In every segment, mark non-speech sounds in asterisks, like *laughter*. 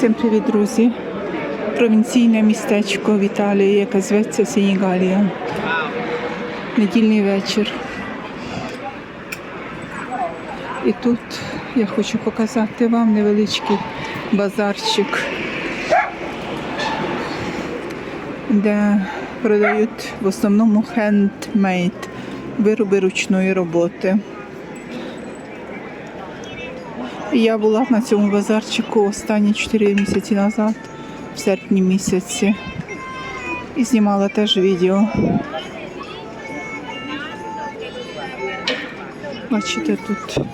Всім привіт, друзі! Провінційне містечко в Італії, яке зветься Сенігалія. Недільний вечір. І тут я хочу показати вам невеличкий базарчик, де продають в основному хендмейд, вироби ручної роботи. Я була на цьому базарчику останні 4 місяці назад, в серпні місяці, і знімала теж відео. Бачите, тут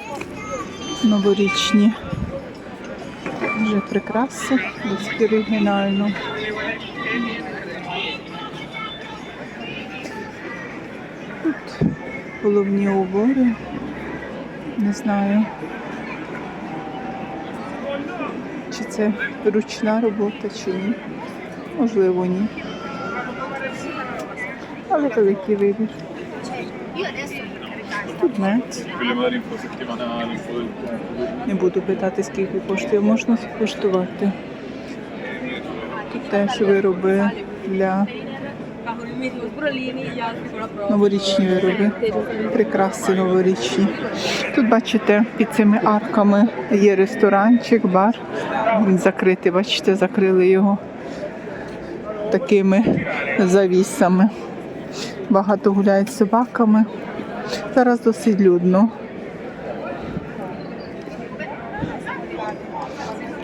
новорічні вже прикраси, досить оригінально. Тут головні убори, не знаю. Чи це ручна робота, чи ні? Можливо, ні. Але великий вибір. Тут мед. Не буду питати, скільки коштує, можна скуштувати. Тут теж вироби для новорічні вироби. Прикраси новорічні. Тут, бачите, під цими арками є ресторанчик, бар. Він закритий, бачите, закрили його такими завісами. Багато гуляють з собаками. Зараз досить людно.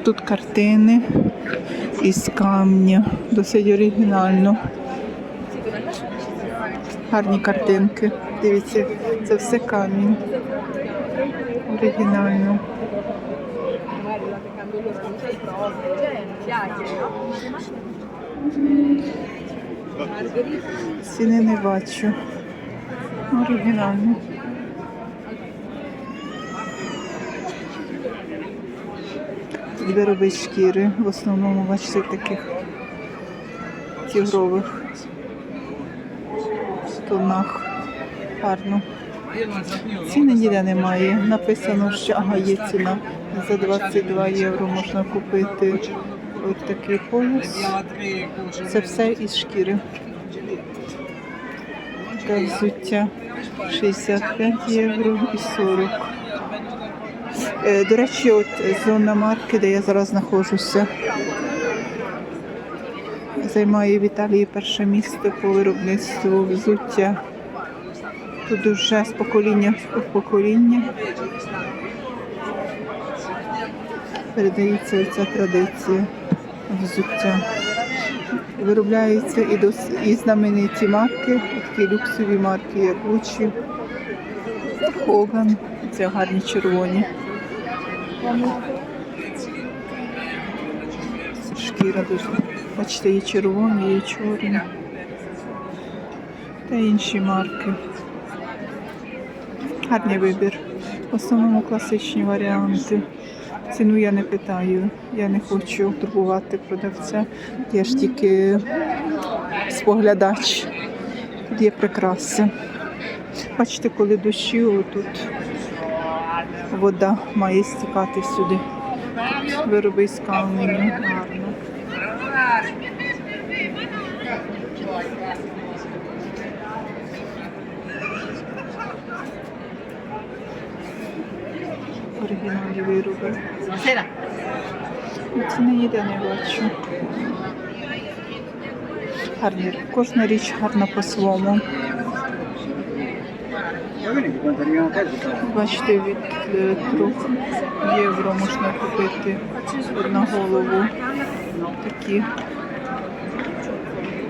Тут картини із камня. Досить оригінально. Гарні картинки. Дивіться, це все камінь. Оригінально. Ціни не бачу. Оригінально. Тут Вироби шкіри. В основному, бачите, таких тігрових тонах. Гарно. Ціни ніде немає. Написано, що ага, є ціна. За 22 євро можна купити ось такий пояс. Це все із шкіри. Та взуття 65 євро і 40. Е, До речі, от зона марки, де я зараз знаходжуся, займає в Італії перше місце по виробництву взуття. Тут вже з покоління в покоління передається ця традиція взуття. Виробляються і, дос, і знамениті марки, такі люксові марки, як Gucci, Hogan, це гарні червоні. Шкіра дуже. Бачите, є червоні, є чорні. Та інші марки. Гарний вибір. В основному класичні варіанти. Ціну я не питаю, я не хочу турбувати продавця. Я ж тільки споглядач. Тут є прикраси. Бачите, коли дощі, отут вода має стікати сюди. Вироби з каменю, вироби. Buonasera. Ціни ніде не бачу. Гарні. Кожна річ гарна по-своєму. Бачите, від 3 євро можна купити на голову такі.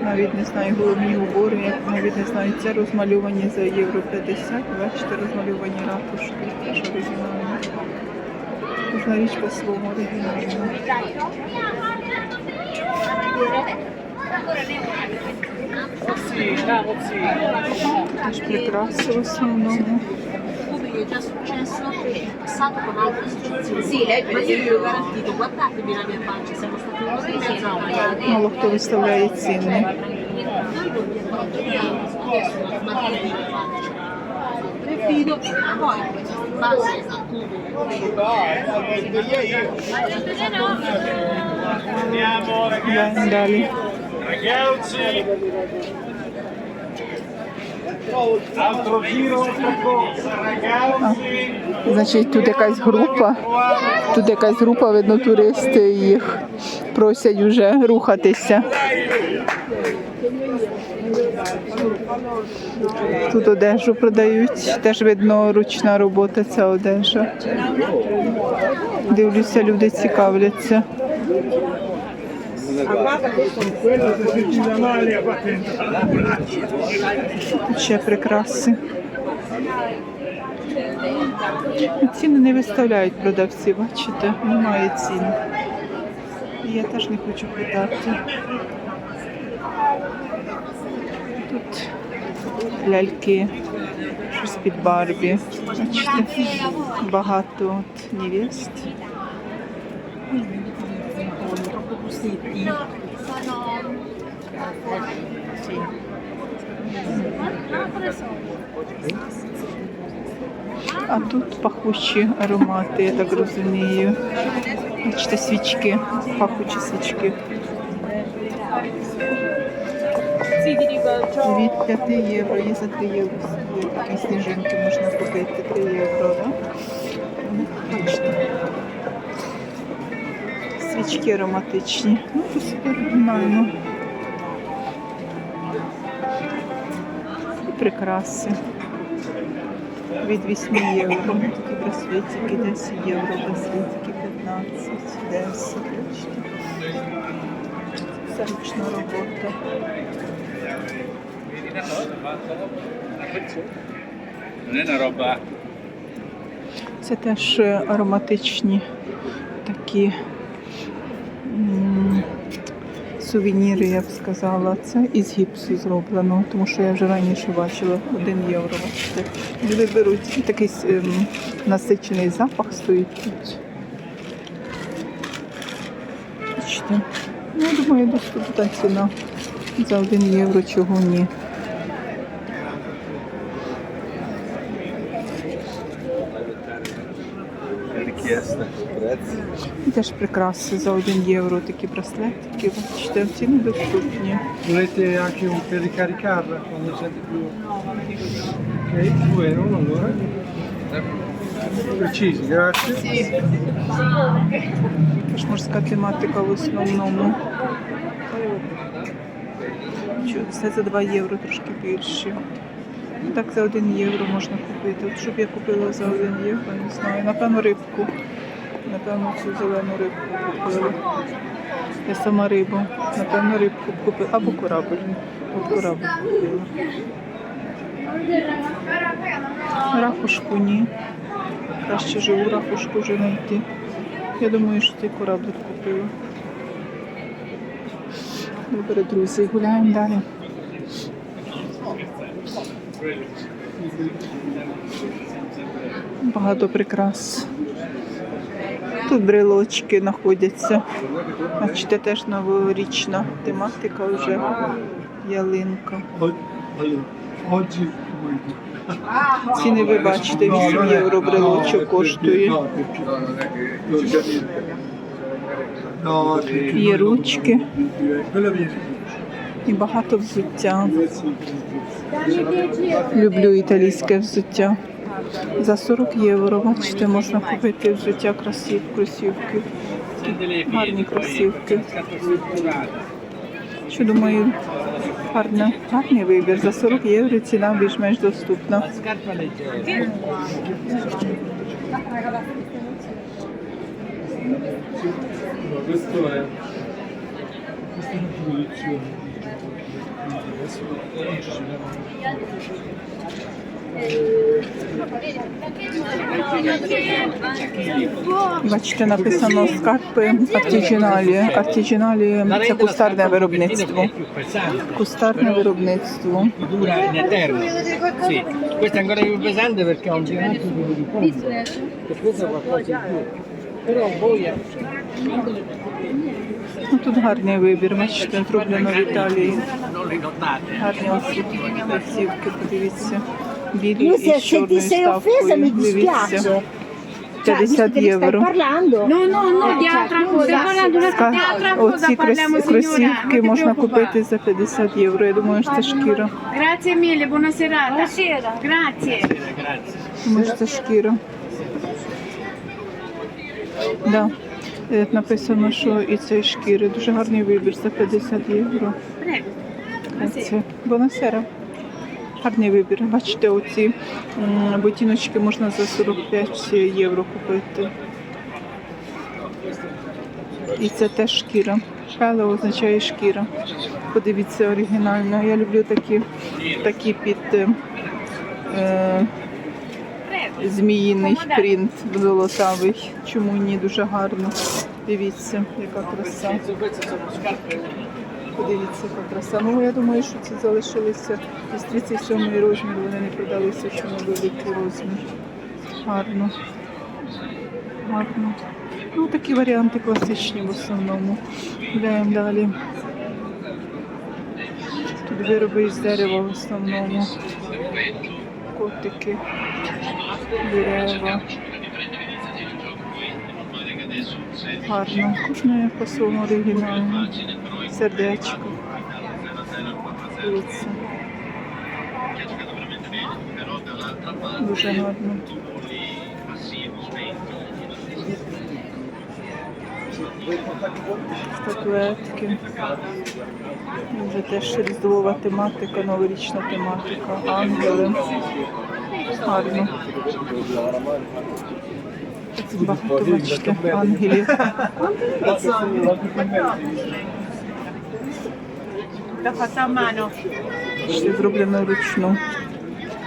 Навіть не знаю, головні убори, я навіть не знаю, це розмальовані за євро 50. Бачите, розмальовані ратушки, теж оригінальні. Кожна річ по-своєму оригінальна. Теж прикраси в основному. Pubblico è già successo, è passato con altre istituzioni. Sì, ma io vi ho garantito, guardatevi la mia faccia, siamo stati uno dei sbagliati. Мало хто виставляє ціни. Ne fido, poi in base a come Йдемо далі. Ragazzi! Altro giro, altra corsa, ragazzi! Значить, тут якась група. Тут якась група, видно, туристи їх просять вже рухатися. Тут одежу продають, теж видно ручна робота ця одежа. Дивлюся, люди цікавляться. Тут ще прикраси. Ціни не виставляють продавці, бачите, немає цін. Я теж не хочу питати. Тут ляльки, щось під Барбі. Бачите, багато от невест. А тут пахучі аромати, я так розумію. Бачите, свічки, пахучі свічки. Від 5 євро, є за 3 євро. Такі сніжинки можна купити 3 євро, да? Ну, Свічки ароматичні. Ну, досить оригінально. І прикраси. Від 8 євро. Такі браслетики 10 євро, браслетики 15, 10. Бачите. Це ручна робота. Non è una roba Це теж ароматичні такі сувеніри, я б сказала. Це із гіпсу зроблено, тому що я вже раніше бачила 1 євро. Люди беруть такий ем, насичений запах стоїть тут. Ну, я думаю, доступна ціна за 1 євро, чого ні. Теж прикраси за 1 євро такі браслетики. Бачите, ціни доступні. Volete anche un per ricaricarla quando siete più... Ok, 2 euro allora. Precisi, grazie. Теж морська тематика в основному. Все за 2 євро трошки більше. Так за 1 євро можна купити. От щоб я купила за 1 євро, не знаю. Напевно, рибку. Напевно, цю зелену рибку купила. Я сама рибу. Напевно, рибку купила. Або корабль. От корабль купила. Ракушку ні. Краще живу ракушку вже знайти. Я думаю, що цей кораблик купила. Добре, друзі, гуляємо далі. Багато прикрас. Тут брелочки знаходяться. Бачите, теж новорічна тематика вже. Ялинка. Ціни ви бачите, 8 євро брелочок коштує. Є ручки і багато взуття. Люблю італійське взуття. За 40 євро, бачите, можна купити взуття красив, кросівки. Гарні кросівки. Що думаю, гарна, гарний вибір. За 40 євро ціна більш-менш доступна. Questo è... È. Бачите, написано скарпи артіджіналі. Артіджіналі це кустарне виробництво. Кустарне виробництво. questo è ancora più pesante perché ha un diametro di fondo che pesa qualcosa in più. Però voi Ну, тут гарний вибір, бачите, зроблено в Італії. Гарні освітлені подивіться. Білі Io із se, se ti чорною sei offesa ставкою. mi Дивіться. dispiace. 50 євро. parlando. No, no, no, di altra cosa. Parlando di Ска- altra cosa, Оці parliamo крос- signora. кросівки Non ti можна preoccupare. купити за 50 євро. Я думаю, що це шкіра. Grazie mille, buona serata. Buonasera. Grazie. Думаю, що це шкіра. Да. Е, Написано, що і це шкіри. Дуже гарний вибір за 50 євро. Prego. Це Бонасера. Гарний вибір. Бачите, оці ботиночки можна за 45 євро купити. І це теж шкіра. Пеле означає шкіра. Подивіться оригінально. Я люблю такі, такі під е, е, зміїний принт золотавий. Чому ні? Дуже гарно. Дивіться, яка краса. Подивіться, яка краса. Ну, я думаю, що ці залишилися із 37 розмір, вони не продалися, на великий розмір. Гарно. Гарно. Ну, такі варіанти класичні в основному. Йдемо далі. Тут вироби із дерева в основному. Котики, дерева. Гарно. Кожне фасон оригінальне. Сердечко. Дивіться. Дуже гарно. Статуетки. Вже теж різдвова тематика, новорічна тематика. Ангели. Гарно. Багато бачите, ангелів. *laughs* Ще зроблено вручну.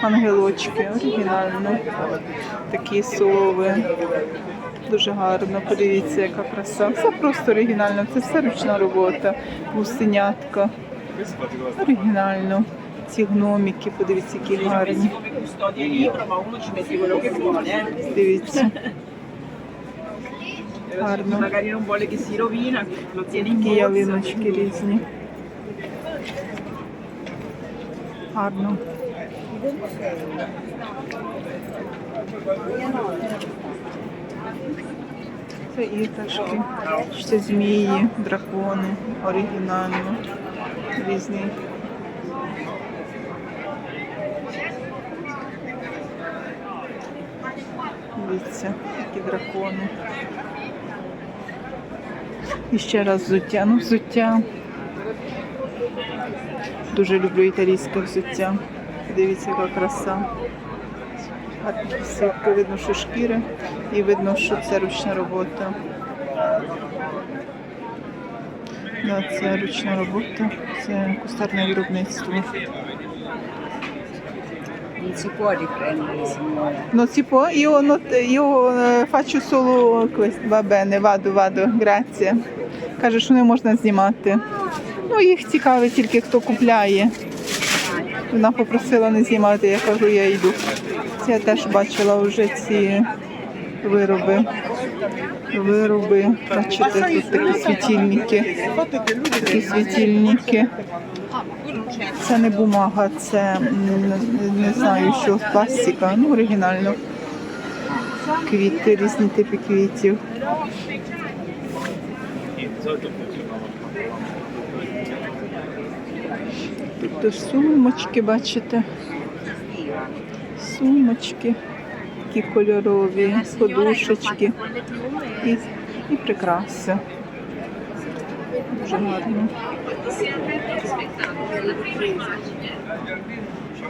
Ангелочки, оригінально. Такі сови. Дуже гарно. Подивіться, яка краса. Все просто оригінально. Це все ручна робота. Гусенятка. Оригінально. Ці гномики, подивіться, які гарні. Дивіться. Гарно. Такі ялиночки різні. Гарно. Це іграшки, ще змії, дракони, оригінально, різні. Дивіться, які дракони. І ще раз взуття. Ну, взуття. Дуже люблю італійське взуття. Дивіться, яка краса. Гарні видно, що шкіра, і видно, що це ручна робота. Да, це ручна робота, це кустарне виробництво. Si può riprendere, signora. Non si può? Io, not- io faccio solo questo. Va bene, vado, vado, grazie. Каже, що не можна знімати. Ну, їх цікавить тільки хто купляє. Вона попросила не знімати, я кажу, я йду. Я теж бачила вже ці вироби. Вироби. Бачите, тут такі світильники. Такі світильники. Це не бумага, це не знаю, що пластика, ну оригінально. Квіти, різні типи квітів. Тут сумочки, бачите. Сумочки, такі кольорові, подушечки і, і прикраси. Дуже гарно.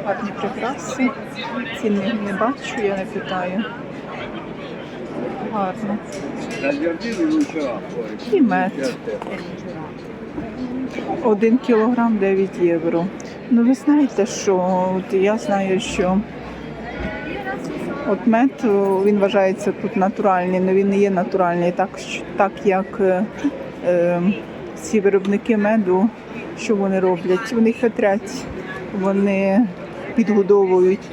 Гарні прикраси. Ціни не бачу, я не питаю. Гарно. І мед. Один кілограм 9 євро. Ну ви знаєте, що от я знаю, що от мед він вважається тут натуральний, але він не є натуральний, так, так як е, е, ці виробники меду, що вони роблять? Вони хитрять, вони підгодовують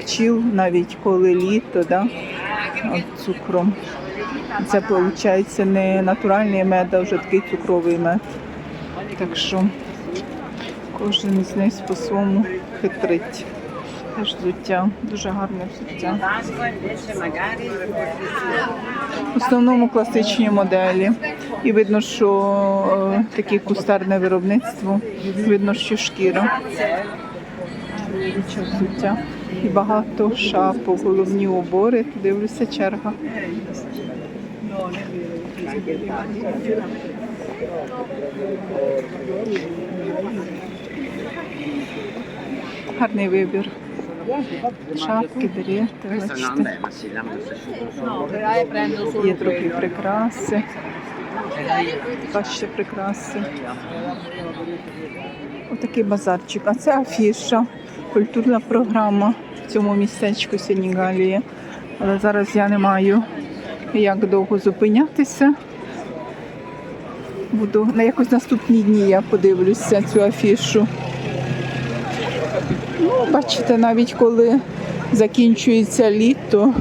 пчіл, навіть коли літо, да, цукром. Це виходить не натуральний мед, а вже такий цукровий мед. Так що кожен з них по-своєму хитрить. Теж взуття, дуже гарне взуття. В основному класичні моделі. І видно, що е, таке кустарне виробництво, видно, що шкіра. І багато шапок, головні убори. Дивлюся, черга. Гарний вибір. Шапки, берети, бачите. Є трохи прикраси. Бачите, прикраси. Отакий базарчик. А це афіша, культурна програма в цьому містечку Сенігалії. Але зараз я не маю як довго зупинятися. Буду на якось наступні дні я подивлюся цю афішу. Ну, бачите, навіть коли закінчується літо,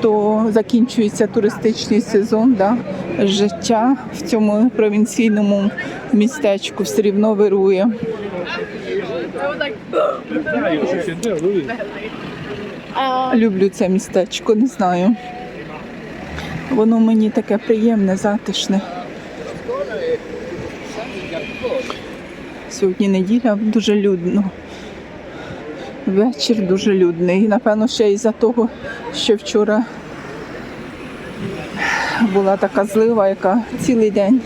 то закінчується туристичний сезон, да, життя в цьому провінційному містечку все рівно вирує. Люблю це містечко, не знаю. Воно мені таке приємне, затишне. Сьогодні неділя дуже людно. Вечір дуже людний. Напевно, ще із-за того, що вчора була така злива, яка цілий день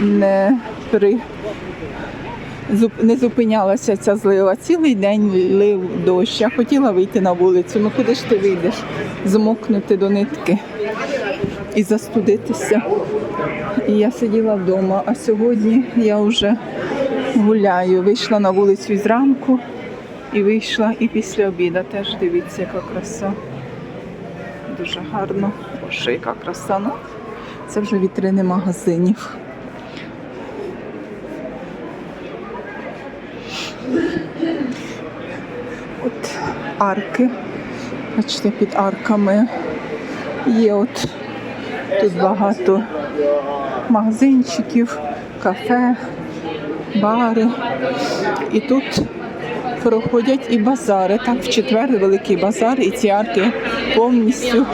не, при... не зупинялася ця злива. Цілий день лив дощ. Я хотіла вийти на вулицю. Ну куди ж ти вийдеш? Змокнути до нитки і застудитися. І я сиділа вдома, а сьогодні я вже гуляю. Вийшла на вулицю зранку і вийшла і після обіду. Теж дивіться, яка краса. Дуже гарно. Боже, яка краса. Ну, це вже вітрини магазинів. От арки. Бачите, під арками є от тут багато магазинчиків, кафе, бари. І тут проходять і базари. Так, в четвер великий базар, і ці арки повністю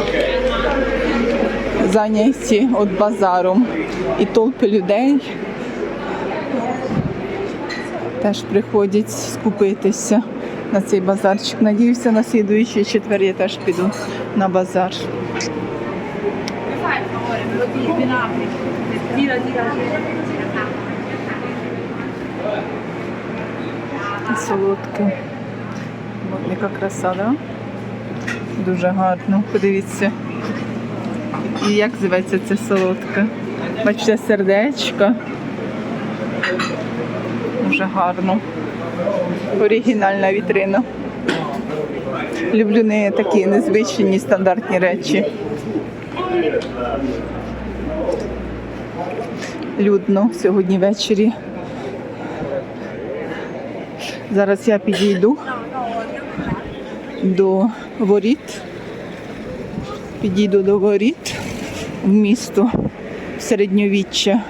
зайняті от базаром. І толпи людей теж приходять скупитися на цей базарчик. Надіюся, на слідуючий четвер я теж піду на базар. Солодке. От яка краса, да? Дуже гарно. Подивіться. І як зветься це солодке? Бачите, сердечко. Дуже гарно. Оригінальна вітрина. Люблю не такі незвичні стандартні речі. Людно сьогодні ввечері. Зараз я підійду до воріт. Підійду до воріт в місто середньовіччя.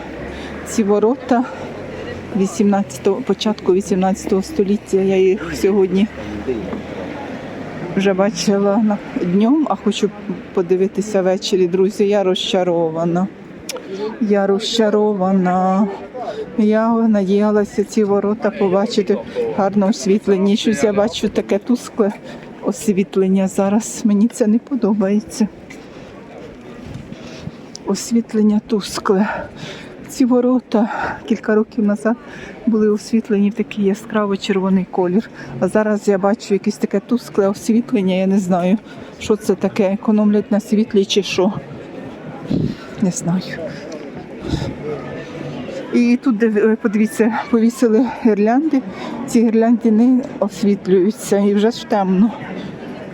Ці ворота 18, початку 18 століття. Я їх сьогодні вже бачила днем, а хочу подивитися ввечері. Друзі, я розчарована. Я розчарована. Я надіялася ці ворота побачити гарно освітлені. Щось я бачу таке тускле освітлення зараз. Мені це не подобається. Освітлення тускле. Ці ворота кілька років назад були освітлені в такий яскраво червоний колір. А зараз я бачу якесь таке тускле освітлення. Я не знаю, що це таке. Економлять на світлі чи що. Не знаю. І тут, де подивіться, повісили гірлянди. Ці гірлянди не освітлюються і вже ж темно.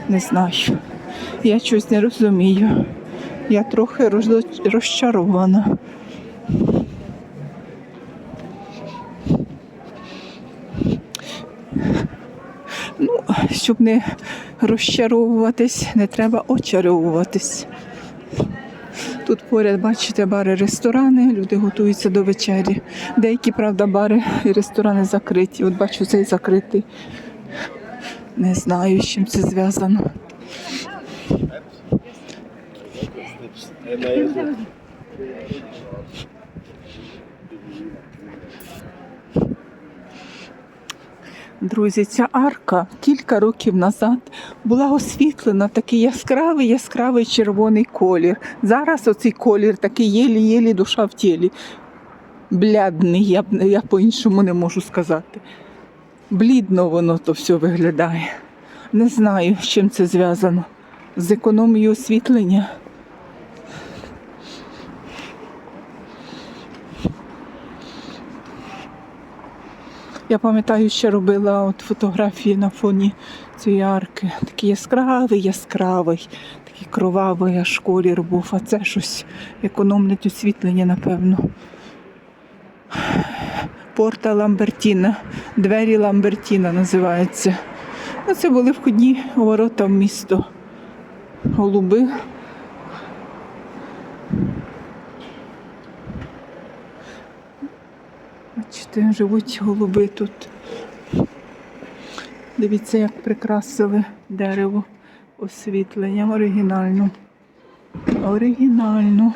Не знаю. Я щось не розумію. Я трохи роз- розчарована. Ну, щоб не розчаровуватись, не треба очаровуватись. Тут поряд, бачите, бари, ресторани, люди готуються до вечері. Деякі, правда, бари і ресторани закриті. От бачу, цей закритий Не знаю, з чим це зв'язано. Друзі, ця арка кілька років назад була освітлена такий яскравий, яскравий червоний колір. Зараз оцей колір такий єлі-єлі душа в тілі. Блядний, я, я по-іншому не можу сказати. Блідно воно то все виглядає. Не знаю, з чим це зв'язано. З економією освітлення. Я пам'ятаю, ще робила от фотографії на фоні цієї арки. Такий яскравий, яскравий, такий кровавий аж колір був, а це щось економлять освітлення, напевно. Порта Ламбертіна, двері Ламбертіна називається. Ну, це були входні ворота в місто. Голуби. Бачите, живуть голуби тут. Дивіться, як прикрасили дерево освітленням оригінально. Оригінально.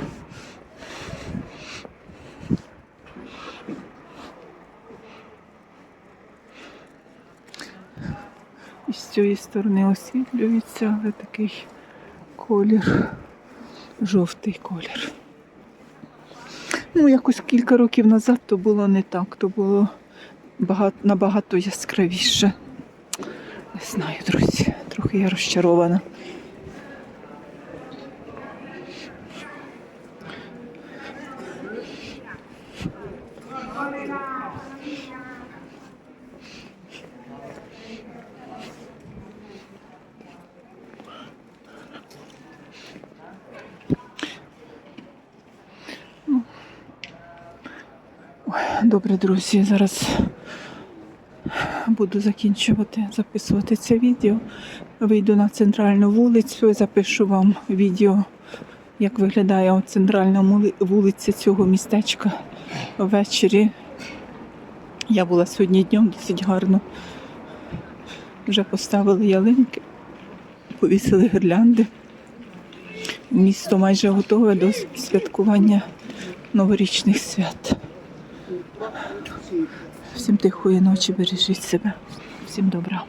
І з цієї сторони освітлюється, але такий колір, жовтий колір. Ну, якось кілька років назад то було не так, то було багато, набагато яскравіше. Не знаю, друзі, трохи я розчарована. Добре, друзі, зараз буду закінчувати записувати це відео. Вийду на центральну вулицю і запишу вам відео, як виглядає центральна вулиця цього містечка ввечері. Я була сьогодні днем досить гарно. Вже поставили ялинки, повісили гірлянди. Місто майже готове до святкування новорічних свят. Всім тихої ночі, бережіть себе. Всім добра.